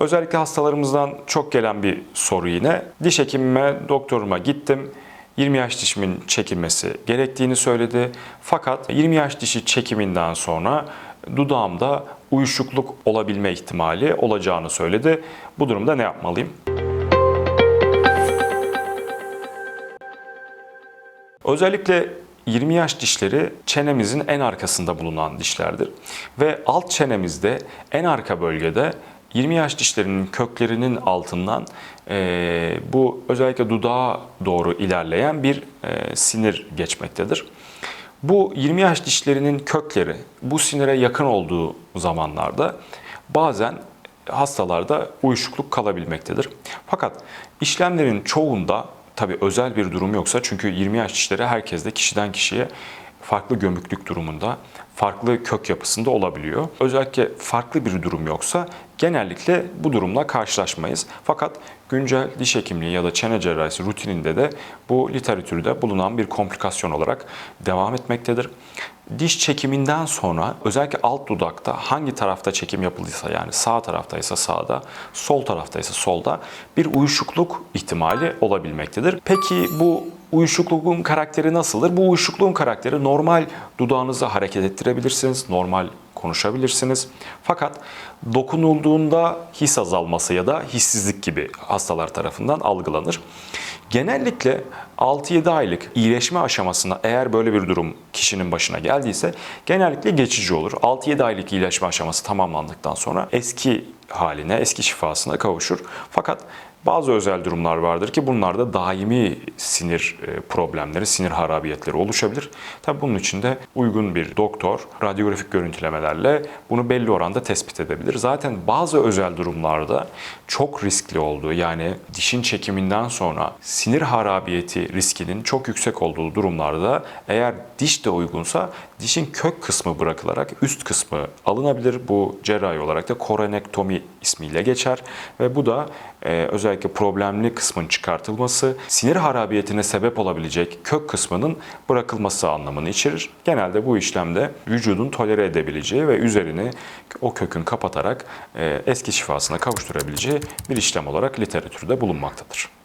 Özellikle hastalarımızdan çok gelen bir soru yine. Diş hekimime, doktoruma gittim. 20 yaş dişimin çekilmesi gerektiğini söyledi. Fakat 20 yaş dişi çekiminden sonra dudağımda uyuşukluk olabilme ihtimali olacağını söyledi. Bu durumda ne yapmalıyım? Özellikle 20 yaş dişleri çenemizin en arkasında bulunan dişlerdir. Ve alt çenemizde en arka bölgede 20 yaş dişlerinin köklerinin altından eee, bu özellikle dudağa doğru ilerleyen bir eee, sinir geçmektedir. Bu 20 yaş dişlerinin kökleri bu sinire yakın olduğu zamanlarda bazen hastalarda uyuşukluk kalabilmektedir. Fakat işlemlerin çoğunda tabi özel bir durum yoksa çünkü 20 yaş dişleri herkeste kişiden kişiye farklı gömüklük durumunda, farklı kök yapısında olabiliyor. Özellikle farklı bir durum yoksa genellikle bu durumla karşılaşmayız. Fakat güncel diş hekimliği ya da çene cerrahisi rutininde de bu literatürde bulunan bir komplikasyon olarak devam etmektedir. Diş çekiminden sonra özellikle alt dudakta hangi tarafta çekim yapıldıysa yani sağ taraftaysa sağda, sol taraftaysa solda bir uyuşukluk ihtimali olabilmektedir. Peki bu uyuşukluğun karakteri nasıldır? Bu uyuşukluğun karakteri normal dudağınızı hareket ettirebilirsiniz, normal konuşabilirsiniz. Fakat dokunulduğunda his azalması ya da hissizlik gibi hastalar tarafından algılanır. Genellikle 6-7 aylık iyileşme aşamasında eğer böyle bir durum kişinin başına geldiyse genellikle geçici olur. 6-7 aylık iyileşme aşaması tamamlandıktan sonra eski haline, eski şifasına kavuşur. Fakat bazı özel durumlar vardır ki bunlarda daimi sinir e, problemleri, sinir harabiyetleri oluşabilir. Tabii bunun için de uygun bir doktor radyografik görüntülemelerle bunu belli oranda tespit edebilir. Zaten bazı özel durumlarda çok riskli olduğu yani dişin çekiminden sonra sinir harabiyeti riskinin çok yüksek olduğu durumlarda eğer diş de uygunsa dişin kök kısmı bırakılarak üst kısmı alınabilir. Bu cerrahi olarak da koronektomi ismiyle geçer ve bu da e, özellikle problemli kısmın çıkartılması, sinir harabiyetine sebep olabilecek kök kısmının bırakılması anlamını içerir. Genelde bu işlemde vücudun tolere edebileceği ve üzerini o kökün kapatarak e, eski şifasına kavuşturabileceği bir işlem olarak literatürde bulunmaktadır.